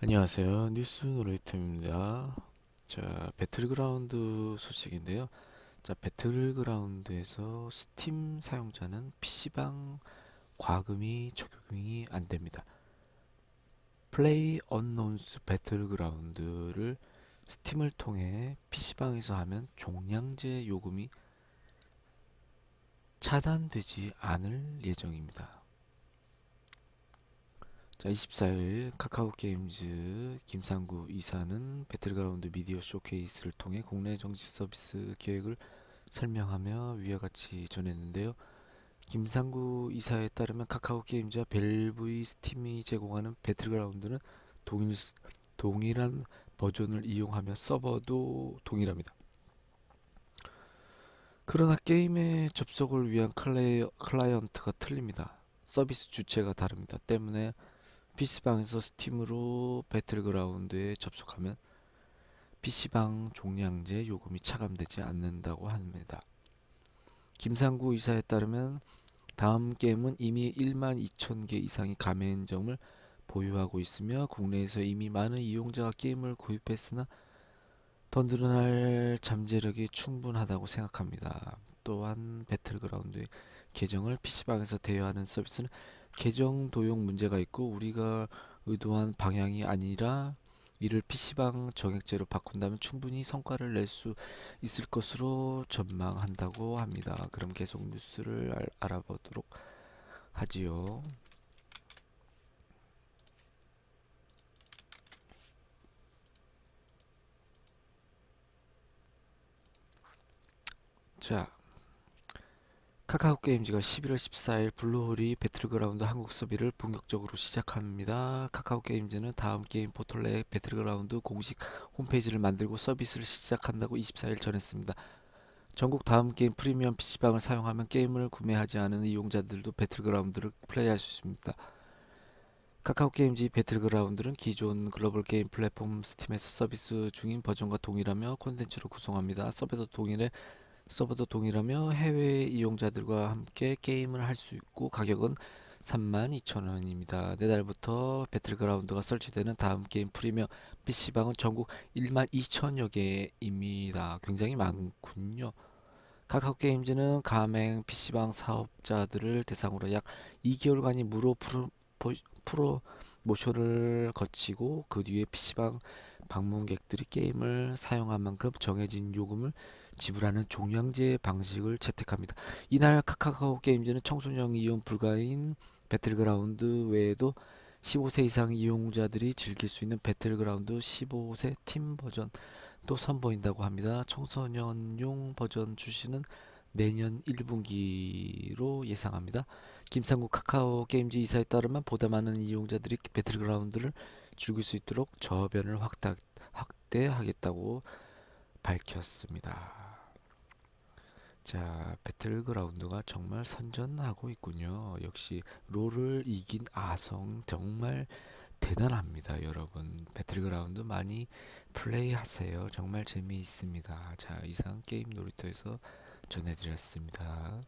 안녕하세요. 뉴스 놀이터입니다. 자, 배틀그라운드 소식인데요. 자, 배틀그라운드에서 스팀 사용자는 PC방 과금이 적용이 안 됩니다. 플레이 언노운스 배틀그라운드를 스팀을 통해 PC방에서 하면 종량제 요금이 차단되지 않을 예정입니다. 자, 24일 카카오 게임즈 김상구 이사는 배틀그라운드 미디어 쇼케이스를 통해 국내 정치 서비스 계획을 설명하며 위와 같이 전했는데요. 김상구 이사에 따르면 카카오 게임즈와 벨브이 스팀이 제공하는 배틀그라운드는 동일, 동일한 버전을 이용하며 서버도 동일합니다. 그러나 게임의 접속을 위한 클레이, 클라이언트가 틀립니다. 서비스 주체가 다릅니다. 때문에 PC방에서 스팀으로 배틀그라운드에 접속하면 PC방 종량제 요금이 차감되지 않는다고 합니다. 김상구 이사에 따르면 다음 게임은 이미 1만 2천 개 이상의 가맹점을 보유하고 있으며 국내에서 이미 많은 이용자가 게임을 구입했으나 더 늘어날 잠재력이 충분하다고 생각합니다. 또한 배틀그라운드의 계정을 PC방에서 대여하는 서비스는 계정 도용 문제가 있고 우리가 의도한 방향이 아니라 이를 PC방 정액제로 바꾼다면 충분히 성과를 낼 수 있을 것으로 전망한다고 합니다. 그럼 계속 뉴스를 알, 알아보도록 하지요. 자, 카카오 게임즈가 11월 14일 블루홀이 배틀그라운드 한국 서비를 본격적으로 시작합니다. 카카오 게임즈는 다음 게임 포털 내 배틀그라운드 공식 홈페이지를 만들고 서비스를 시작한다고 24일 전했습니다. 전국 다음 게임 프리미엄 PC방을 사용하면 게임을 구매하지 않은 이용자들도 배틀그라운드를 플레이할 수 있습니다. 카카오 게임즈 배틀그라운드는 기존 글로벌 게임 플랫폼 스팀에서 서비스 중인 버전과 동일하며 콘텐츠로 구성합니다. 서버도 동일해 서버도 동일하며 해외 이용자들과 함께 게임을 할 수 있고 가격은 32,000원입니다. 내달부터 배틀그라운드가 설치되는 다음 게임 프리미엄 PC방은 전국 1만 2천여 개입니다. 굉장히 많군요. 카카오 게임즈는 가맹 PC방 사업자들을 대상으로 약 2개월간의 무료 프로, 프로 모션을 거치고 그 뒤에 PC방 방문객들이 게임을 사용한 만큼 정해진 요금을 지불하는 종량제 방식을 채택합니다. 이날 카카오 게임즈는 청소년 이용 불가인 배틀그라운드 외에도 15세 이상 이용자들이 즐길 수 있는 배틀그라운드 15세 팀 버전도 선보인다고 합니다. 청소년용 버전 출시는 내년 1분기로 예상합니다. 김상국 카카오 게임즈 이사에 따르면 보다 많은 이용자들이 배틀그라운드를 즐길 수 있도록 저변을 확대, 확대하겠다고 밝혔습니다. 자, 배틀그라운드가 정말 선전하고 있군요. 역시 롤을 이긴 아성 정말 대단합니다, 여러분. 배틀그라운드 많이 플레이하세요. 정말 재미있습니다. 자, 이상 게임 놀이터에서 전해드렸습니다.